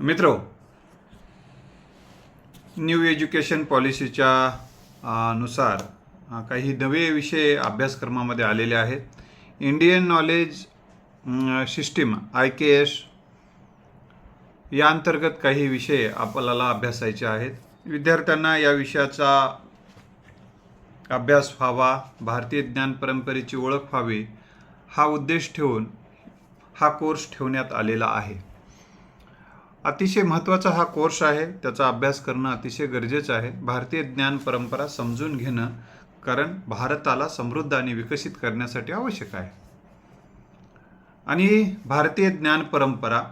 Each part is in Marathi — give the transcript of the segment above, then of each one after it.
मित्र न्यू एज्युकेशन पॉलिसीच्या नुसार काही नवे विषय अभ्यासक्रमामध्ये आलेले आहेत. Indian knowledge system I K S या अंतर्गत काही विषय आपल्याला अभ्यासायचे आहेत. विद्यार्थ्यांना या विषयाचा अभ्यास व्हावा भारतीय ज्ञान परंपरेची ओळख व्हावी हा उद्देश ठेवून हा कोर्स ठेवण्यात आलेला आहे. अतिशय महत्त्वाचा हा कोर्स आहे. त्याचा अभ्यास करणं अतिशय गरजेचं आहे. भारतीय ज्ञान परंपरा समजून घेणं कारण भारताला समृद्ध आणि विकसित करण्यासाठी आवश्यक आहे. आणि भारतीय ज्ञान परंपरा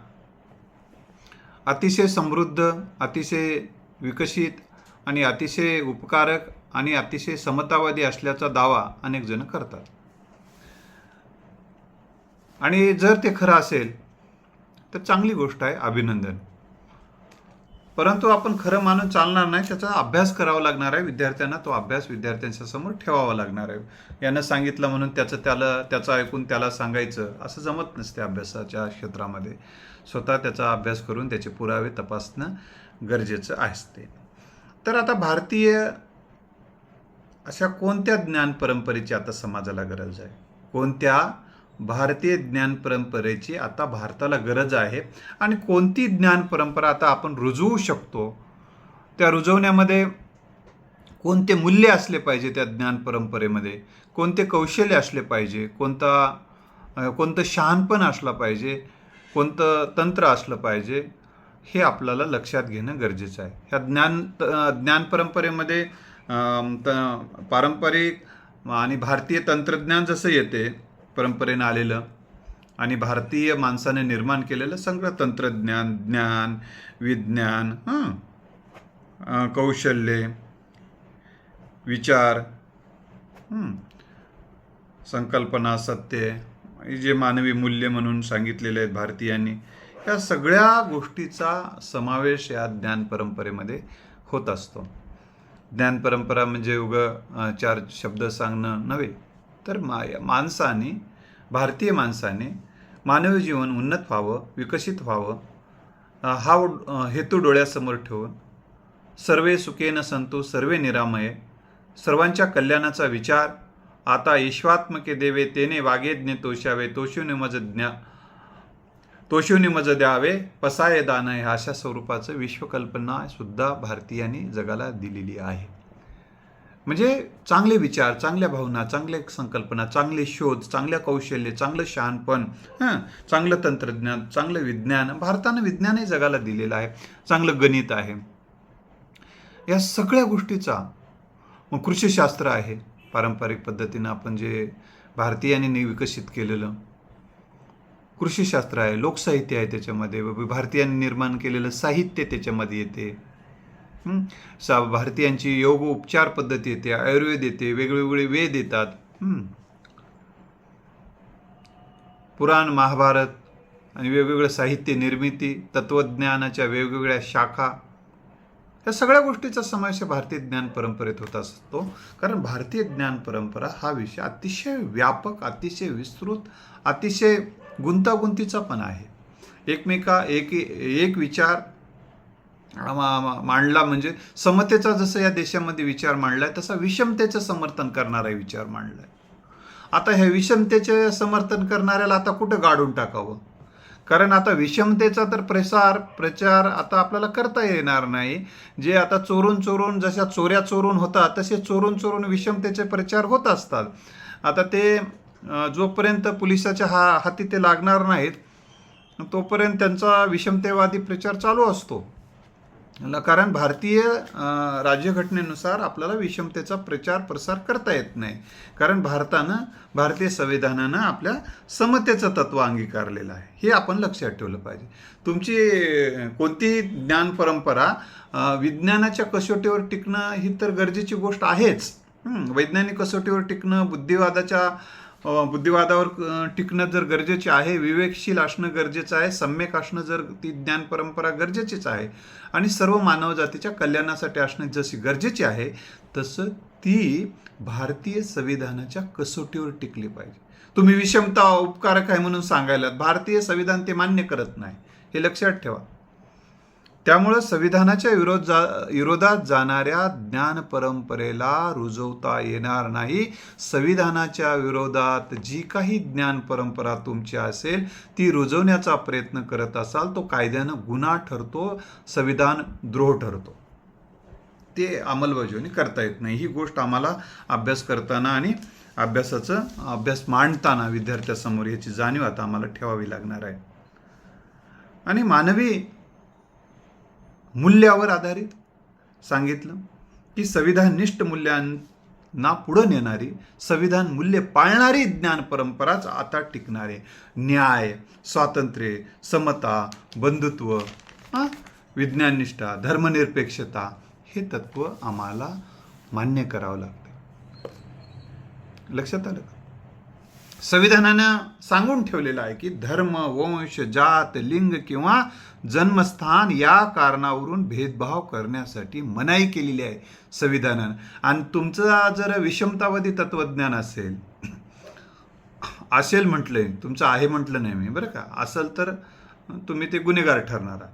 अतिशय समृद्ध अतिशय विकसित आणि अतिशय उपकारक आणि अतिशय समतावादी असल्याचा दावा अनेक जण करतात. आणि जर ते खरं असेल तर चांगली गोष्ट आहे. अभिनंदन. परंतु आपण खरं मानून चालणार नाही त्याचा अभ्यास करावा लागणार आहे. विद्यार्थ्यांना तो अभ्यास विद्यार्थ्यांच्या समोर ठेवावा लागणार आहे. यानं सांगितलं म्हणून त्याचं त्याला त्याचं ऐकून त्याला सांगायचं असं जमत नसते अभ्यासाच्या क्षेत्रामध्ये. स्वतः त्याचा अभ्यास करून त्याचे पुरावे तपासणं गरजेचं असते तर आता भारतीय अशा कोणत्या ज्ञान परंपरेची आता समाजाला गरज आहे? कोणत्या भारतीय ज्ञान परंपरेची आता भारताला गरज आहे. आणि कोणती ज्ञान परंपरा आता आपण रुजवू शकतो त्या रुजवण्यामध्ये कोणते मूल्य असले पाहिजे त्या ज्ञान परंपरेमध्ये? कोणते कौशल्य असले पाहिजे? कोणता कोणतं शहाणपण असलं पाहिजे? कोणतं तंत्र असलं पाहिजे? हे आपल्याला लक्षात घेणं गरजेचं आहे. ह्या ज्ञान त- ज्ञान परंपरेमध्ये त पारंपरिक आणि भारतीय तंत्रज्ञान जसं येते परंपरेनं आलेलं आणि भारतीय माणसाने निर्माण केलेलं सगळं तंत्रज्ञान ज्ञान विज्ञान कौशल्य कौशल्ये विचार संकल्पना सत्य जे मानवी मूल्य म्हणून सांगितलेले आहेत भारतीयांनी या सगळ्या गोष्टीचा समावेश या ज्ञान परंपरेमध्ये होत असतो. ज्ञान परंपरा म्हणजे उग चार शब्द सांगणं नव्हे. तर मा माणसाने भारतीय माणसाने मानवी जीवन उन्नत व्हावं विकसित व्हावं हा हेतू डोळ्यासमोर ठेवून सर्वे सुखेन संतो सर्वे निरामय सर्वांच्या कल्याणाचा विचार आता ईश्वात्मके देवे तेने वागेज्ञ तोषावे तोषुनि मज ज्ञा तोषुनि मज द्यावे पसाय दान अशा स्वरूपाचं विश्वकल्पना सुद्धा भारतीयांनी जगाला दिलेली आहे. म्हणजे चांगले विचार चांगल्या भावना चांगल्या संकल्पना चांगले शोध चांगल्या कौशल्य चांगलं शहाणपण हां चांगलं तंत्रज्ञान चांगलं विज्ञान भारतानं विज्ञानही जगाला दिलेलं आहे चांगलं गणित आहे. या सगळ्या गोष्टीचा मग कृषीशास्त्र आहे पारंपरिक पद्धतीनं आपण जे भारतीयांनी विकसित केलेलं. कृषीशास्त्र आहे लोकसाहित्य आहे त्याच्यामध्ये भारतीयांनी निर्माण केलेलं साहित्य त्याच्यामध्ये येते. सा भारतीयांची योग उपचार पद्धती येते आयुर्वेद येते वेगवेगळे वेद येतात. पुराण महाभारत आणि वेगवेगळं साहित्य निर्मिती तत्वज्ञानाच्या वेगवेगळ्या शाखा या सगळ्या गोष्टीचा समावेश भारतीय ज्ञान परंपरेत होत असतो. कारण भारतीय ज्ञान परंपरा हा विषय अतिशय व्यापक अतिशय विस्तृत अतिशय गुंतागुंतीचा पण आहे. एकमेका एक एक विचार मांडला म्हणजे समतेचा जसं या देशामध्ये विचार मांडलाय तसा विषमतेचं समर्थन करणारा विचार मांडलाय. आता ह्या विषमतेचे समर्थन करणाऱ्याला आता कुठं गाडून टाकावं? कारण आता विषमतेचा तर प्रसार प्रचार आता आपल्याला करता येणार नाही. जे आता चोरून चोरून जशा चोऱ्या चोरून होतात तसे चोरून चोरून विषमतेचे प्रचार होत असतात. आता ते जोपर्यंत पोलिसाच्या हा हाती ते लागणार नाहीत तोपर्यंत त्यांचा विषमतेवादी प्रचार चालू असतो. ल- कारण भारतीय राज्यघटनेनुसार आपल्याला विषमतेचा प्रचार प्रसार करता येत नाही. कारण भारतानं भारतीय संविधानानं आपल्या समतेचं तत्व अंगीकारलेलं आहे. हे आपण लक्षात ठेवलं पाहिजे. तुमची कोणतीही कोणती ज्ञान परंपरा विज्ञानाच्या कसोटीवर टिकणं ही तर गरजेची गोष्ट आहेच. वैज्ञानिक कसोटीवर टिकणं बुद्धिवादाच्या बुद्धिवादावर टिकणं जर गरजेचे आहे विवेकशील असणं गरजेचं आहे सम्यक असणं जर ती ज्ञान परंपरा गरजेचीच आहे आणि सर्व मानवजातीच्या कल्याणासाठी असणं जशी गरजेची आहे तसं ती भारतीय संविधानाच्या कसोटीवर टिकली पाहिजे. तुम्ही विषमता उपकारक आहे म्हणून सांगायला भारतीय संविधान ते मान्य करत नाही. हे लक्षात ठेवा. त्यामुळं संविधानाच्या विरोध जा विरोधात जाणाऱ्या ज्ञान परंपरेला रुजवता येणार नाही. संविधानाच्या विरोधात जी काही ज्ञान परंपरा तुमची असेल ती रुजवण्याचा प्रयत्न करत असाल तो कायद्यानं गुन्हा ठरतो संविधान द्रोह ठरतो. ते अंमलबजावणी करता येत नाही. ही गोष्ट आम्हाला अभ्यास करताना आणि अभ्यासाचं अभ्यास मांडताना विद्यार्थ्यासमोर याची जाणीव आता आम्हाला ठेवावी लागणार आहे. आणि मानवी मूल्यावर आधारित सांगितलं की संविधाननिष्ठ मूल्यांना पुढं नेणारी संविधान मूल्य पाळणारी ज्ञान परंपराच आता टिकणारे. न्याय स्वातंत्र्य समता बंधुत्व हां? विज्ञाननिष्ठा धर्मनिरपेक्षता हे तत्व आम्हाला मान्य करावं लागतं. लक्षात आलं का? संविधानानं सांगून ठेवलेलं आहे की धर्म वंश जात लिंग किंवा जन्मस्थान या कारणावरून भेदभाव करण्यासाठी मनाई केलेली आहे संविधानानं. आणि तुमचं जर विषमतावादी तत्वज्ञान असेल असेल म्हटलंय तुमचं आहे म्हटलं नाही मी बरं का? असेल तर तुम्ही ते गुन्हेगार ठरणार आहात.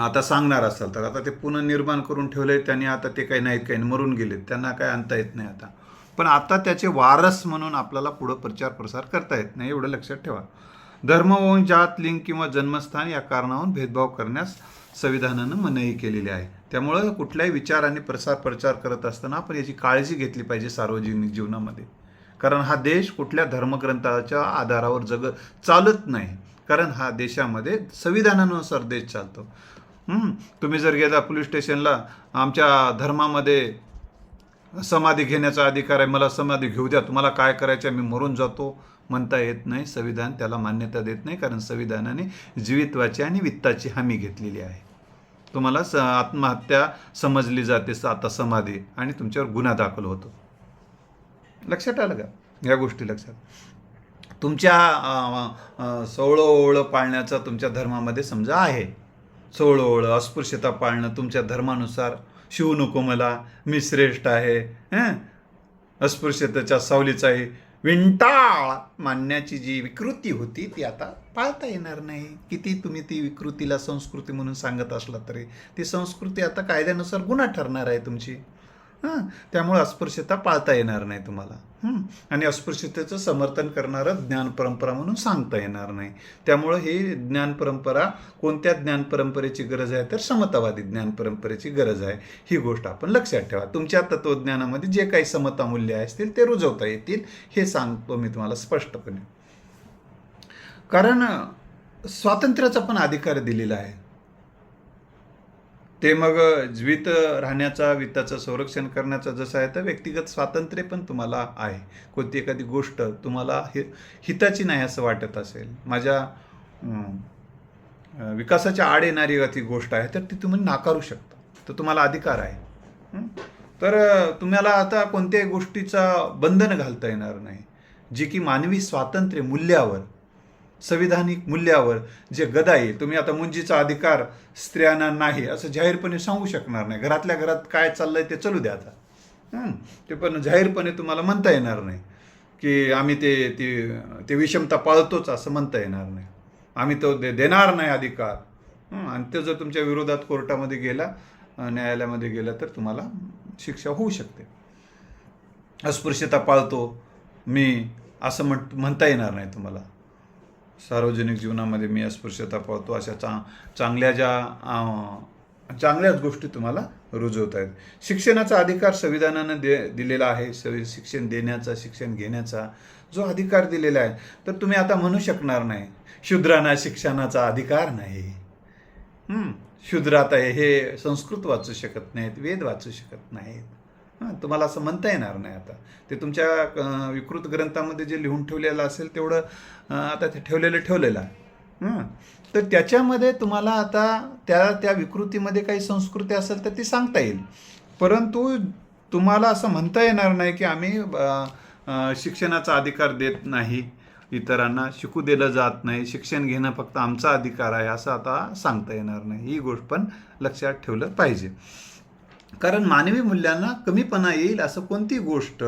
आता सांगणार असाल तर आता ते पुनर्निर्माण करून ठेवले त्यांनी आता ते काही नाहीत काही मरून गेलेत त्यांना काय आणता येत नाही आता. पण आता त्याचे वारस म्हणून आपल्याला पुढं प्रचार प्रसार करता येत नाही एवढं लक्षात ठेवा. धर्मवंश जात लिंग किंवा जन्मस्थान या कारणाहून भेदभाव करण्यास संविधानानं मनाई केलेली आहे. त्यामुळं कुठल्याही विचार आणि प्रसार प्रचार करत असताना आपण याची काळजी घेतली पाहिजे सार्वजनिक जीवनामध्ये. कारण हा देश कुठल्या धर्मग्रंथाच्या आधारावर जग चालत नाही. कारण हा देशामध्ये संविधानानुसार देश चालतो. तुम्ही जर गेला पोलीस स्टेशनला आमच्या धर्मामध्ये समाधी घेण्याचा अधिकार आहे मला समाधी घेऊ द्या. तुम्हाला काय करायचं आहे, मी मरून जातो. म्हणता येत नाही. संविधान त्याला मान्यता देत नाही कारण संविधानाने जीवित्वाची आणि वित्ताची हमी घेतलेली आहे. तुम्हाला स आत्महत्या समजली जाते स- आता समाधी. आणि तुमच्यावर गुन्हा दाखल होतो. लक्षात आलं का? या गोष्टी लक्षात. तुमच्या सोळं ओळं पाळण्याचा तुमच्या धर्मामध्ये समजा आहे. सोळं ओळं अस्पृश्यता पाळणं तुमच्या धर्मानुसार शिव नको मला मी श्रेष्ठ आहे हं? अस्पृश्यतेच्या सावलीचा आहे विंटाळ मानण्याची जी विकृती होती ती आता पाळता येणार नाही. किती तुम्ही ती विकृतीला संस्कृती म्हणून सांगत असला तरी ती संस्कृती आता कायद्यानुसार गुन्हा ठरणार आहे तुमची. हां? त्यामुळे अस्पृश्यता पाळता येणार नाही तुम्हाला. आणि अस्पृश्यतेचं समर्थन करणारं ज्ञान परंपरा म्हणून सांगता येणार नाही. त्यामुळं ही ज्ञान परंपरा कोणत्या ज्ञान परंपरेची गरज आहे तर समतावादी ज्ञान परंपरेची गरज आहे. ही गोष्ट आपण लक्षात ठेवा. तुमच्या तत्वज्ञानामध्ये जे काही समता मूल्य असतील ते रुजवता येतील हे सांगतो मी तुम्हाला स्पष्टपणे. कारण स्वातंत्र्याचा पण अधिकार दिलेला आहे. ते मग जीवित राहण्याचा वित्ताचं संरक्षण करण्याचं जसं आहे तर व्यक्तिगत स्वातंत्र्य पण तुम्हाला आहे. कोणती एखादी गोष्ट तुम्हाला हि हिताची नाही असं वाटत असेल. माझ्या विकासाच्या आड येणारी ती गोष्ट आहे तर ती तुम्ही नाकारू शकता. तर तुम्हाला अधिकार आहे. तर तुम्हाला आता कोणत्याही गोष्टीचा बंधन घालता येणार नाही. जी की मानवी स्वातंत्र्य मूल्यावर संविधानिक मूल्यावर जे गदा येईल तुम्ही आता मुंजीचा अधिकार स्त्रियांना नाही असं जाहीरपणे सांगू शकणार नाही. घरातल्या घरात काय चाललंय ते चालू द्या आता. ते पण जाहीरपणे तुम्हाला म्हणता येणार नाही की आम्ही ते ते ते विषमता पाळतोच असं म्हणता येणार नाही. आम्ही तो दे देणार नाही अधिकार. आणि तो जर तुमच्या विरोधात कोर्टामध्ये गेला न्यायालयामध्ये गेला तर तुम्हाला शिक्षा होऊ शकते. अस्पृश्यता पाळतो मी असं म्हण म्हणता येणार नाही तुम्हाला. सार्वजनिक जीवनामध्ये मी अस्पृश्यता पाळतो अशा चा चांगल्या ज्या चांगल्याच गोष्टी तुम्हाला रुजवत आहेत शिक्षणाचा अधिकार संविधानानं दे दिलेला आहे. सवि शिक्षण देण्याचा शिक्षण घेण्याचा जो अधिकार दिलेला आहे. तर तुम्ही आता म्हणू शकणार नाही शूद्रांना शिक्षणाचा अधिकार नाही. शूद्र आता हे संस्कृत वाचू शकत नाहीत वेद वाचू शकत नाहीत. हां तुम्हाला असं म्हणता येणार नाही आता. ते तुमच्या विकृत ग्रंथामध्ये जे लिहून ठेवलेलं असेल तेवढं आता ते ठेवलेलं ठेवलेलं आहे. तर त्याच्यामध्ये तुम्हाला आता त्या त्या विकृतीमध्ये काही संस्कृती असेल तर ती सांगता येईल. परंतु तुम्हाला असं म्हणता येणार नाही की आम्ही शिक्षणाचा अधिकार देत नाही इतरांना शिकू दिलं जात नाही शिक्षण घेणं फक्त आमचा अधिकार आहे असं आता सांगता येणार नाही. ही गोष्ट पण लक्षात ठेवलं पाहिजे. कारण मानवी मूल्यांना कमीपणा येईल असं कोणती गोष्ट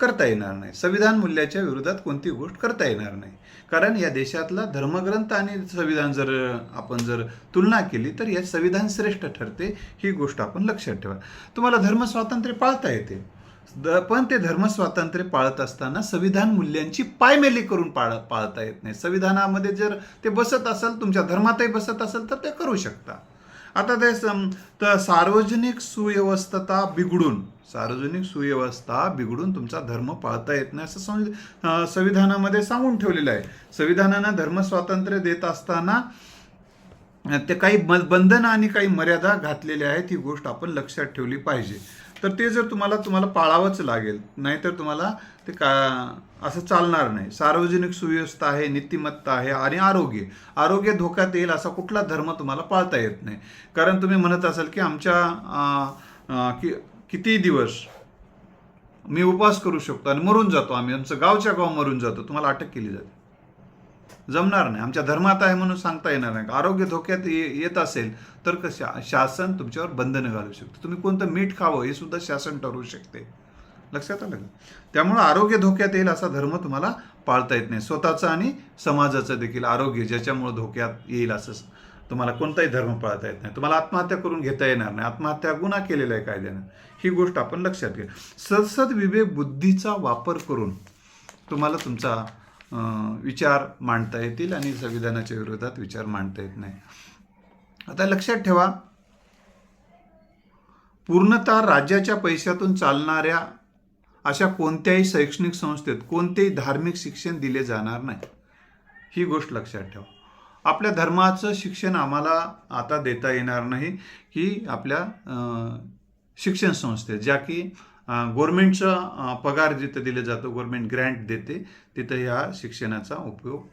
करता येणार नाही. संविधान मूल्याच्या विरोधात कोणती गोष्ट करता येणार नाही. कारण या देशातला धर्मग्रंथ आणि संविधान जर आपण जर तुलना केली तर या संविधान श्रेष्ठ ठरते ही गोष्ट आपण लक्षात ठेवा. तुम्हाला धर्मस्वातंत्र्य पाळता येते. द- पण ते धर्मस्वातंत्र्य पाळत असताना संविधान मूल्यांची पायमेली करून पाळ पाळता येत नाही. संविधानामध्ये जर ते बसत असेल तुमच्या धर्मातही बसत असेल तर ते करू शकता. आता ते सम- तर सार्वजनिक सुव्यवस्था बिघडून सार्वजनिक सुव्यवस्था बिघडून तुमचा धर्म पाळता येत नाही असं संवि- संविधानामध्ये सांगून ठेवलेलं आहे. संविधानानं धर्म स्वातंत्र्य देत असताना ते काही बंधनं आणि काही मर्यादा घातलेल्या आहेत ही गोष्ट आपण लक्षात ठेवली पाहिजे. तर ते जर तुम्हाला तुम्हाला पाळावंच लागेल नाहीतर तुम्हाला ते का असं चालणार नाही. सार्वजनिक सुव्यवस्था आहे नीतिमत्ता आहे आणि आरोग्य. आरोग्य धोक्यात येईल असा कुठला धर्म तुम्हाला पाळता येत नाही. कारण तुम्ही म्हणत असाल की आमच्या कि किती दिवस मी उपवास करू शकतो आणि मरून जातो आम्ही. आमचं गावच्या गाव मरून जातो. तुम्हाला अटक केली जाते. जमणार नाही. आमच्या धर्मात आहे म्हणून सांगता येणार नाही. आरोग्य धोक्यात ये- येत असेल तर कशा शासन तुमच्यावर बंधनं घालू शकतं. तुम्ही कोणतं मीठ खावं हे सुद्धा शासन ठरवू शकते. लक्षात आलं का? त्यामुळं आरोग्य धोक्यात येईल असा धर्म तुम्हाला पाळता येत नाही. स्वतःचं आणि समाजाचं देखील आरोग्य ज्याच्यामुळं धोक्यात येईल असं तुम्हाला कोणताही धर्म पाळता येत नाही. तुम्हाला आत्महत्या करून घेता येणार नाही. आत्महत्या गुन्हा केलेला आहे कायद्यानं. ही गोष्ट आपण लक्षात घ्या. सदसद विवेक बुद्धीचा वापर करून तुम्हाला तुमचा विचार मांडता येतील आणि संविधानाच्या विरोधात विचार मांडता येत नाही. आता लक्षात ठेवा. पूर्णतः राज्याच्या पैशातून चालणाऱ्या अशा कोणत्याही शैक्षणिक संस्थेत कोणतेही धार्मिक शिक्षण दिले जाणार नाही. ही गोष्ट लक्षात ठेवा. आपल्या धर्माचं शिक्षण आम्हाला आता देता येणार नाही. की आपल्या शिक्षण संस्थेत ज्या की गव्हर्मेंटचा पगार जिथं दिले जातो गव्हर्मेंट ग्रँट देते तिथं ह्या शिक्षणाचा उपयोग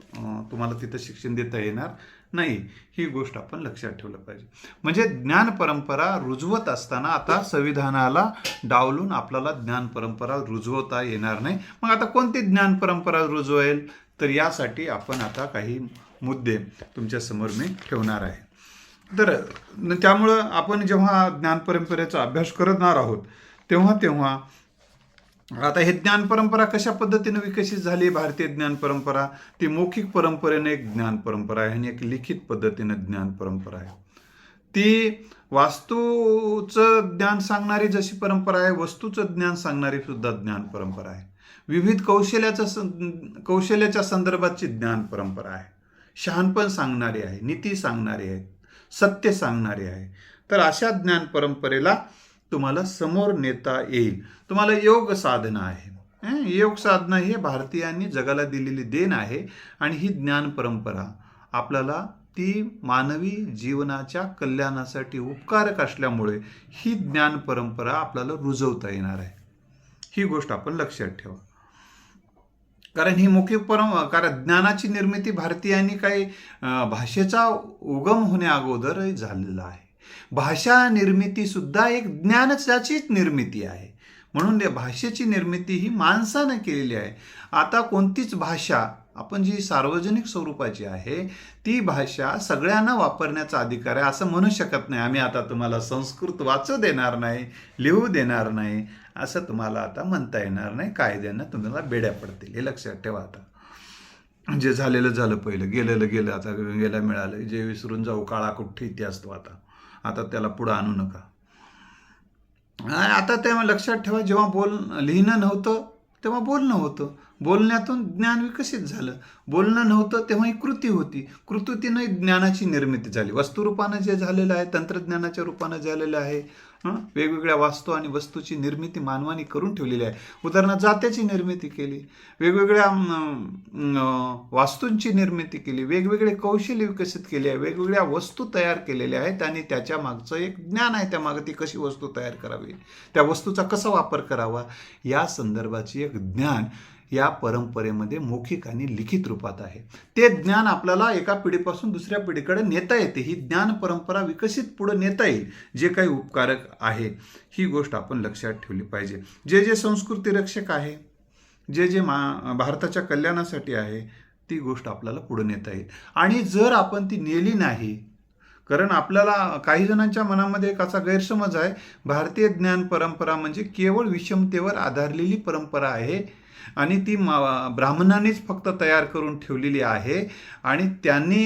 तुम्हाला तिथं शिक्षण देता येणार. नाही ही गोष्ट आपण लक्षात ठेवलं पाहिजे. म्हणजे ज्ञान परंपरा रुजवत असताना आता संविधानाला डावलून आपल्याला ज्ञान परंपरा रुजवता येणार नाही. मग आता कोणती ज्ञान परंपरा रुजवेल? तर यासाठी आपण आता काही मुद्दे तुमच्यासमोर मी ठेवणार आहे. तर त्यामुळं आपण जेव्हा ज्ञान परंपरेचा अभ्यास करणार आहोत तेव्हा तेव्हा आता हे ज्ञान परंपरा कशा पद्धतीने विकसित झाली? भारतीय ज्ञान परंपरा ती मौखिक परंपरेने एक ज्ञान परंपरा आहे आणि एक लिखित पद्धतीने ज्ञान परंपरा आहे. ती वास्तूचं ज्ञान सांगणारी जशी परंपरा आहे वस्तूचं ज्ञान सांगणारी सुद्धा ज्ञान परंपरा आहे. विविध कौशल्याचं सं- कौशल्याच्या संदर्भाची ज्ञान परंपरा आहे. शहाणपण सांगणारी आहे नीती सांगणारी आहे सत्य सांगणारी आहे. तर अशा ज्ञान परंपरेला तुम्हाला समोर नेता येईल. तुम्हाला योग साधना आहे. योग साधना हे भारतीयांनी जगाला दिलेली देण आहे आणि ही ज्ञान परंपरा आपल्याला ती मानवी जीवनाच्या कल्याणासाठी उपकारक असल्यामुळे ही ज्ञान परंपरा आपल्याला रुजवता येणार आहे. ही गोष्ट आपण लक्षात ठेवा. कारण ही मुख्य परम कारण ज्ञानाची निर्मिती भारतीयांनी काही भाषेचा उगम होण्या अगोदर झालेला आहे. भाषा निर्मिती सुद्धा एक ज्ञानच्याचीच निर्मिती आहे. म्हणून या भाषेची निर्मिती ही माणसानं केलेली आहे. आता कोणतीच भाषा आपण जी सार्वजनिक स्वरूपाची आहे ती भाषा सगळ्यांना वापरण्याचा अधिकार आहे असं म्हणू शकत नाही. आम्ही आता तुम्हाला संस्कृत वाचू देणार नाही लिहू देणार नाही असं तुम्हाला आता म्हणता येणार नाही. कायद्यानं तुम्हाला बेड्या पडतील. हे लक्षात ठेवा आता. जे झालेलं झालं पहिलं. गेलेलं गेलं आता गेलं मिळालं. जे विसरून जाऊ काळा कुठे इतिहास तो आता. आता त्याला पुढं आणू नका. आता तेव्हा लक्षात ठेवा जेव्हा बोल लिहिणं नव्हतं तेव्हा बोलणं होतं. बोलण्यातून ज्ञान विकसित झालं. बोलणं नव्हतं तेव्हा ही कृती होती. कृतीने ज्ञानाची निर्मिती झाली. वस्तुरूपानं जे झालेलं आहे तंत्रज्ञानाच्या रूपानं झालेलं आहे वेगवेगळ्या वास्तू आणि वस्तूची निर्मिती मानवाने करून ठेवलेली आहे. उदाहरणार्थ जात्याची निर्मिती केली. वेगवेगळ्या वास्तूंची निर्मिती केली. वेगवेगळे कौशल्य विकसित केले आहे. वेगवेगळ्या वस्तू तयार केलेल्या आहेत आणि त्याच्या मागचं एक ज्ञान आहे. त्या मागं ती कशी वस्तू तयार करावी? त्या वस्तूचा कसा वापर करावा? या संदर्भाची एक ज्ञान या परंपरेमध्ये मौखिक आणि लिखित रूपात आहे. ते ज्ञान आपल्याला एका पिढीपासून दुसऱ्या पिढीकडे नेता येते. ही ज्ञान परंपरा विकसित पुढे नेता येईल जे काही उपकारक आहे ही गोष्ट आपण लक्षात ठेवली पाहिजे. जे जे संस्कृती रक्षक आहे जे जे मा भारताच्या कल्याणासाठी आहे ती गोष्ट आपल्याला पुढे नेता येईल. आणि जर आपण ती नेली नाही कारण आपल्याला काही जणांच्या मनामध्ये एक असा गैरसमज आहे भारतीय ज्ञान परंपरा म्हणजे केवळ विषमतेवर आधारलेली परंपरा आहे आणि ती मा ब्राह्मणांनीच फक्त तयार करून ठेवलेली आहे आणि त्यांनी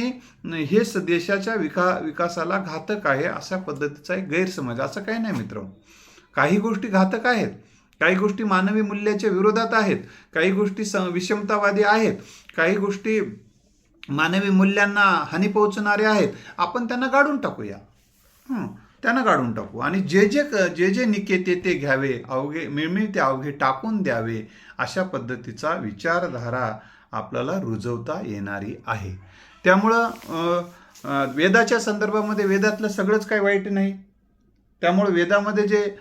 हे देशाच्या विका विकासाला घातक आहे अशा पद्धतीचा एक गैरसमज. असं काही नाही मित्र काही गोष्टी घातक आहेत. काही गोष्टी मानवी मूल्याच्या विरोधात आहेत. काही गोष्टी स विषमतावादी आहेत. काही गोष्टी मानवी मूल्यांना हानी पोहोचणारे आहेत. आपण त्यांना गाडून टाकूया. हं, त्यांना काढून टाकू. आणि जे जे क- जे जे निकेते ते घ्यावे अवघे मिळमिळते अवघे टाकून द्यावे अशा पद्धतीचा विचारधारा आपल्याला रुजवता येणारी आहे. त्यामुळं वेदाच्या संदर्भामध्ये वेदातलं सगळंच काही वाईट नाही. त्यामुळे वेदामध्ये जे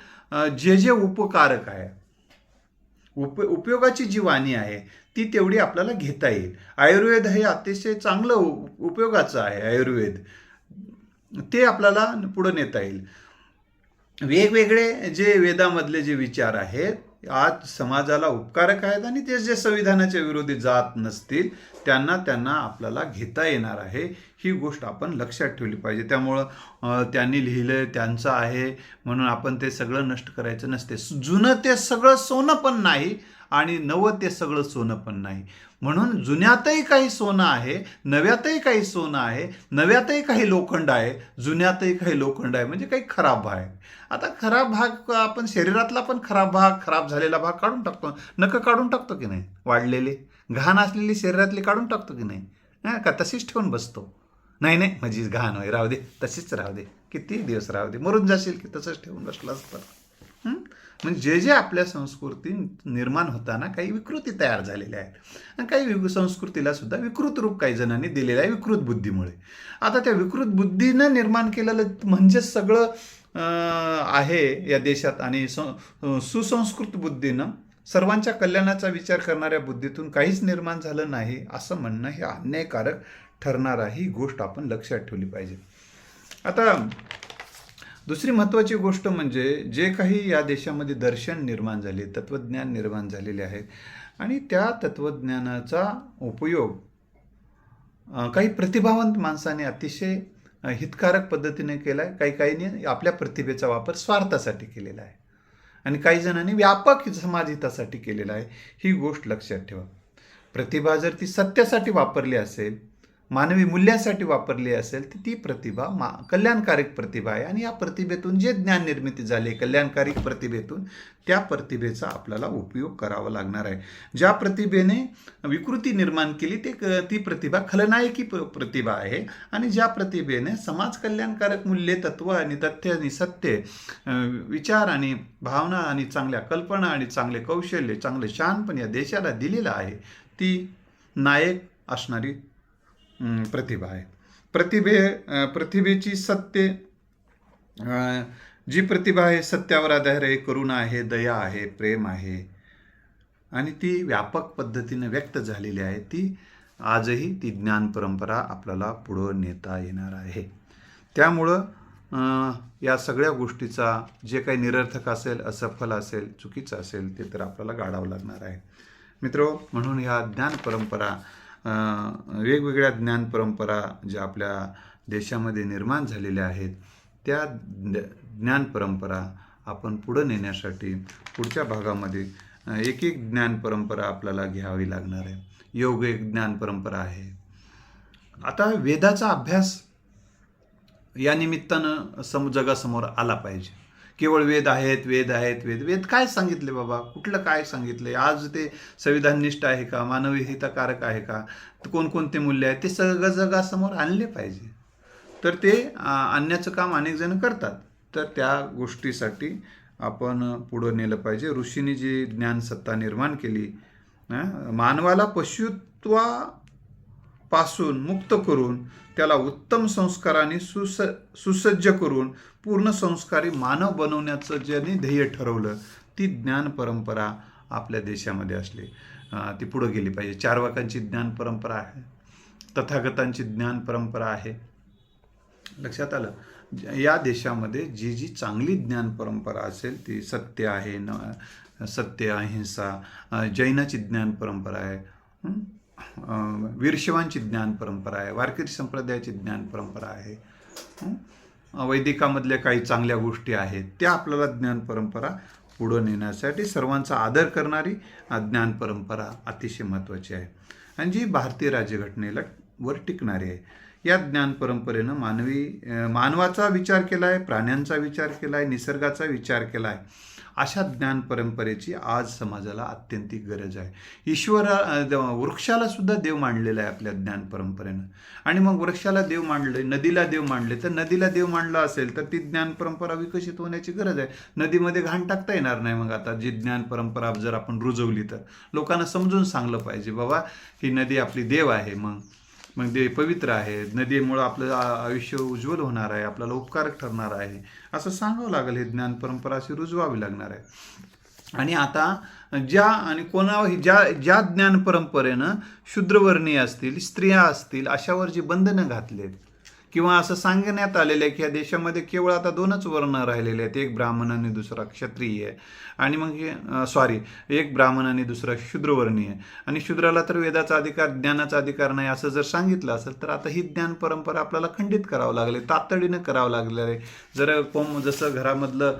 जे जे उपकारक आहे उप उपयोगाची जी वाणी आहे ती तेवढी आपल्याला घेता येईल. आयुर्वेद हे अतिशय चांगलं उपयोगाचं आहे आयुर्वेद. ते आपल्याला पुढं नेता येईल. वेगवेगळे जे वेदामधले जे विचार आहेत आज समाजाला उपकारक आहेत आणि ते जे संविधानाच्या विरोधी जात नसतील त्यांना त्यांना आपल्याला घेता येणार आहे. ही गोष्ट आपण लक्षात ठेवली पाहिजे. त्यामुळं त्यांनी लिहिलं त्यांचं आहे म्हणून आपण ते सगळं नष्ट करायचं नसते. जुनं ते सगळं सोनं पण नाही आणि नवं ते सगळं सोनं पण नाही. म्हणून जुन्यातही काही सोनं आहे नव्यातही काही सोनं आहे नव्यातही काही लोखंड आहे जुन्यातही काही लोखंड आहे म्हणजे काही खराब आहे आता खराब भाग आपण शरीरातला पण खराब भाग खराब झालेला भाग काढून टाकतो. नकं काढून टाकतो की नाही? वाढलेले. घाण असलेली शरीरातली काढून टाकतो की नाही? का तशीच ठेवून बसतो? नाही नाही माझी घाण होय. राहू दे. तशीच राहू दे. किती दिवस राहू दे. मरून जाशील की तसंच ठेवून बसलं असतं. म्हणजे जे जे आपल्या संस्कृती निर्माण होताना काही विकृती तयार झालेल्या आहेत. आणि काही वि संस्कृतीला सुद्धा विकृत रूप काही जणांनी दिलेलं आहे विकृत बुद्धीमुळे. आता त्या विकृत बुद्धीनं निर्माण केलेलं म्हणजे सगळं आहे या देशात. आणि सुसंस्कृत बुद्धीनं सर्वांच्या कल्याणाचा विचार करणाऱ्या बुद्धीतून काहीच निर्माण झालं नाही असं म्हणणं हे अन्यायकारक ठरणारा ही गोष्ट आपण लक्षात ठेवली पाहिजे. आता दुसरी महत्त्वाची गोष्ट म्हणजे जे काही या देशामध्ये दर्शन निर्माण झाले तत्त्वज्ञान निर्माण झालेले आहे आणि त्या तत्त्वज्ञानाचा उपयोग काही प्रतिभावंत माणसाने अतिशय हितकारक पद्धतीने केला आहे काही काहींनी आपल्या प्रतिभेचा वापर स्वार्थासाठी केलेला आहे. आणि काही जणांनी व्यापक समाजहितासाठी केलेला आहे. ही गोष्ट लक्षात ठेवा. प्रतिभा जर ती सत्यासाठी वापरली असेल मानवी मूल्यासाठी वापरली असेल तर ती प्रतिभा मा कल्याणकारक प्रतिभा आहे. आणि या प्रतिभेतून जे ज्ञान निर्मिती झाली कल्याणकारक प्रतिभेतून त्या प्रतिभेचा आपल्याला उपयोग करावा लागणार आहे. ज्या प्रतिभेने विकृती निर्माण केली ते क- ती प्रतिभा खलनायकी प्र- प्रतिभा आहे. आणि ज्या प्रतिभेने समाज कल्याणकारक मूल्ये तत्व आणि तथ्य आणि सत्य विचार आणि भावना आणि चांगल्या कल्पना आणि चांगले कौशल्य चांगले शहाणपण या देशाला दिलेलं आहे ती नायक असणारी प्रतिभा आहे. प्रतिभे प्रतिभेची सत्य जी प्रतिभा आहे सत्यावर आधार आहे करुणा आहे दया आहे प्रेम आहे आणि ती व्यापक पद्धतीने व्यक्त झालेली आहे ती आजही ती ज्ञान परंपरा आपल्याला पुढं नेता येणार आहे. त्यामुळं या सगळ्या गोष्टीचा जे काही निरर्थक असेल असफल असेल चुकीचं असेल ते तर आपल्याला गाडावं लागणार आहे. मित्र म्हणून ह्या ज्ञान परंपरा वेगवेगळ्या ज्ञान परंपरा ज्या आपल्या देशामध्ये निर्माण झालेल्या आहेत त्या ज्ञान परंपरा आपण पुढं नेण्यासाठी पुढच्या भागामध्ये एक एक ज्ञान परंपरा आपल्याला घ्यावी लागणार आहे. योग एक ज्ञान परंपरा आहे. आता वेदाचा अभ्यास या निमित्तानं सम जगासमोर आला पाहिजे. केवळ वेद आहेत वेद आहेत वेद. वेद काय सांगितले बाबा? कुठलं काय सांगितले आज ते संविधाननिष्ठ आहे का? मानवी हितकारक आहे का? कोणकोणते मूल्य आहे ते सगळं जगासमोर आणले पाहिजे. तर ते आणण्याचं काम अनेक जण करतात. तर त्या गोष्टीसाठी आपण पुढं नेलं पाहिजे. ऋषीने जी ज्ञानसत्ता निर्माण केली मानवाला पशुत्वा पासून मुक्त करून त्याला उत्तम संस्काराने सुस सुसज्ज करून पूर्ण संस्कारी मानव बनवण्याचं ज्यांनी ध्येय ठरवलं ती ज्ञान परंपरा आपल्या देशामध्ये असली. ती पुढं गेली पाहिजे. चारवाकांची ज्ञान परंपरा आहे. तथागतांची ज्ञान परंपरा आहे. लक्षात आलं? या देशामध्ये जी जी चांगली ज्ञान परंपरा असेल ती सत्य आहे न सत्य अहिंसा जैनाची ज्ञान परंपरा आहे. वीरशिवांची ज्ञान परंपरा आहे वारकरी संप्रदायाची ज्ञान परंपरा आहे वैदिकामधल्या काही चांगल्या गोष्टी आहेत त्या आपल्याला ज्ञान परंपरा पुढं नेण्यासाठी सर्वांचा आदर करणारी ज्ञान परंपरा अतिशय महत्त्वाची आहे. आणि जी भारतीय राज्यघटनेला वर टिकणारी आहे. या ज्ञान परंपरेनं मानवी मानवाचा विचार केला आहे प्राण्यांचा विचार केला आहे निसर्गाचा विचार केला आहे अशा ज्ञान परंपरेची आज समाजाला अत्यंतिक गरज आहे. ईश्वरा वृक्षाला सुद्धा देव मांडलेला आहे आपल्या ज्ञान परंपरेनं. आणि मग वृक्षाला देव मांडले नदीला देव मांडले तर नदीला देव मांडला असेल तर ती ज्ञान परंपरा विकसित होण्याची गरज आहे. नदीमध्ये घाण टाकता येणार नाही मग आता जी ज्ञान परंपरा जर आपण रुजवली तर. लोकांना समजून सांगलं पाहिजे बाबा ही नदी आपली देव आहे मग मग ते पवित्र आहे. नदीमुळं आपलं आयुष्य उज्ज्वल होणार आहे आपल्याला उपकारक ठरणार आहे. असं सांगावं लागेल हे ज्ञान परंपरा अशी रुजवावी लागणार आहे. आणि आता ज्या आणि कोणा ज्या ज्या ज्ञान परंपरेनं शूद्रवर्णीय असतील स्त्रिया असतील अशावर जी बंधनं घातलेत किंवा असं सांगण्यात आलेलं आहे की या देशामध्ये केवळ आता दोनच वर्ण राहिलेले आहेत एक ब्राह्मण आणि दुसरा क्षत्रिय आणि मग सॉरी एक ब्राह्मण आणि दुसरा शूद्रवर्णीय आणि शूद्राला तर वेदाचा अधिकार ज्ञानाचा अधिकार नाही असं जर सांगितलं असेल तर आता ही ज्ञान परंपरा आपल्याला खंडित करावं लागले तातडीनं करावं लागलेलं आहे. जर कोम जसं घरामधलं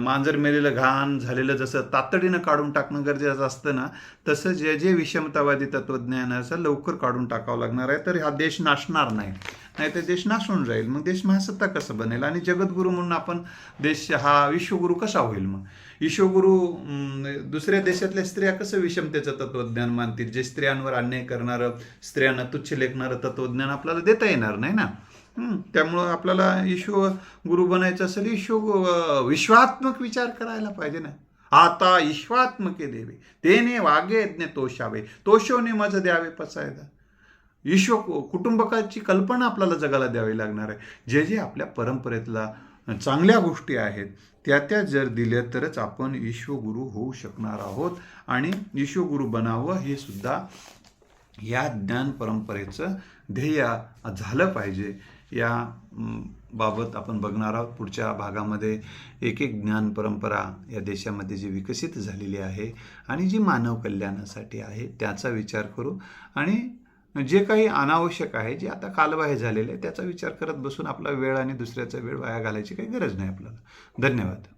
मांजर मेलेलं घाण झालेलं जसं तातडीनं काढून टाकणं गरजेचं असतं ना तसं जे जे विषमतावादी तत्वज्ञान असं लवकर काढून टाकावं लागणार आहे. तर हा देश नाशणार नाही. नाही तर देश नाशून जाईल. मग देश महासत्ता कसं बनेल? आणि जगद्गुरू म्हणून आपण देश हा विश्वगुरू कसा होईल मग? विश्वगुरू दुसऱ्या देशातल्या स्त्रिया कसं विषमतेचं तत्वज्ञान मानतील? जे स्त्रियांवर अन्याय करणारं स्त्रियांना तुच्छ लेखणारं तत्वज्ञान आपल्याला देता येणार नाही ना? त्यामुळं आपल्याला ईश्व गुरु बनायचं असेल ईश्व विश्वात्मक विचार करायला पाहिजे ना? आता ईश्वात्मके देवे. तेने वागे यज्ञ तोषावे. तोषोने मज द्यावे पसायदा. ईश्व कुटुंबकाची कल्पना आपल्याला जगाला द्यावी लागणार आहे. जे जे आपल्या परंपरेतला चांगल्या गोष्टी आहेत त्या त्या जर दिल्या तरच आपण ईश्वगुरू होऊ शकणार आहोत. आणि ईश्वगुरू बनावं हे सुद्धा या ज्ञान परंपरेचं ध्येय झालं पाहिजे. या बाबत आपण बघणार आहोत. पुढच्या भागामध्ये एक एक ज्ञान परंपरा या देशामध्ये जी विकसित झालेली आहे आणि जी मानव कल्याणासाठी आहे त्याचा विचार करू. आणि जे काही अनावश्यक आहे जे आता कालबाह्य झालेलं आहे त्याचा विचार करत बसून आपला वेळ आणि दुसऱ्याचा वेळ वाया घालायची काही गरज नाही आपल्याला. धन्यवाद.